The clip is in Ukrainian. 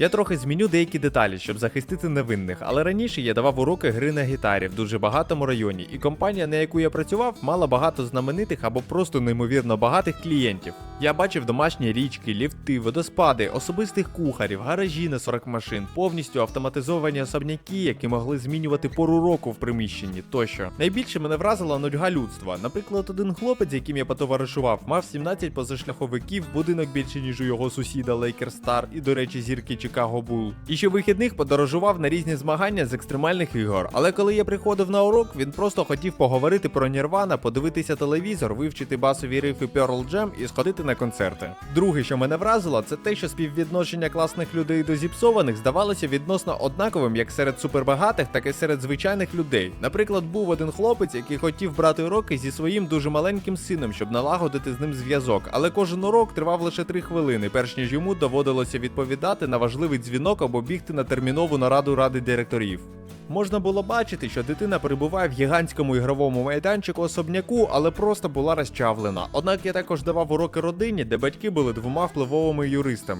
Я трохи зміню деякі деталі, щоб захистити невинних, але раніше я давав уроки гри на гітарі в дуже багатому районі, і компанія, на яку я працював, мала багато знаменитих або просто неймовірно багатих клієнтів. Я бачив домашні річки, ліфти, водоспади, особистих кухарів, гаражі на 40 машин, повністю автоматизовані особняки, які могли змінювати пору року в приміщенні тощо. Найбільше мене вразила нудьга людства. Наприклад, один хлопець, яким я потоваришував, мав 17 позашляховиків, будинок більше ніж у його сусіда Лейкер Стар і, до речі, зірки Чикаго Бул. І щовихідних подорожував на різні змагання з екстремальних ігор. Але коли я приходив на урок, він просто хотів поговорити про Нірвана, подивитися телевізор, вивчити басові рифи Pearl Jam і сходити на концерти. Друге, що мене вразило, це те, що співвідношення класних людей до зіпсованих здавалося відносно однаковим як серед супербагатих, так і серед звичайних людей. Наприклад, був один хлопець, який хотів брати уроки зі своїм дуже маленьким сином, щоб налагодити з ним зв'язок. Але кожен урок тривав лише 3 хвилини, перш ніж йому доводилося відповідати на важливий дзвінок або бігти на термінову нараду ради директорів. Можна було бачити, що дитина перебуває в гігантському ігровому майданчику особняку, але просто була розчавлена. Однак я також давав уроки родині, де батьки були двома впливовими юристами.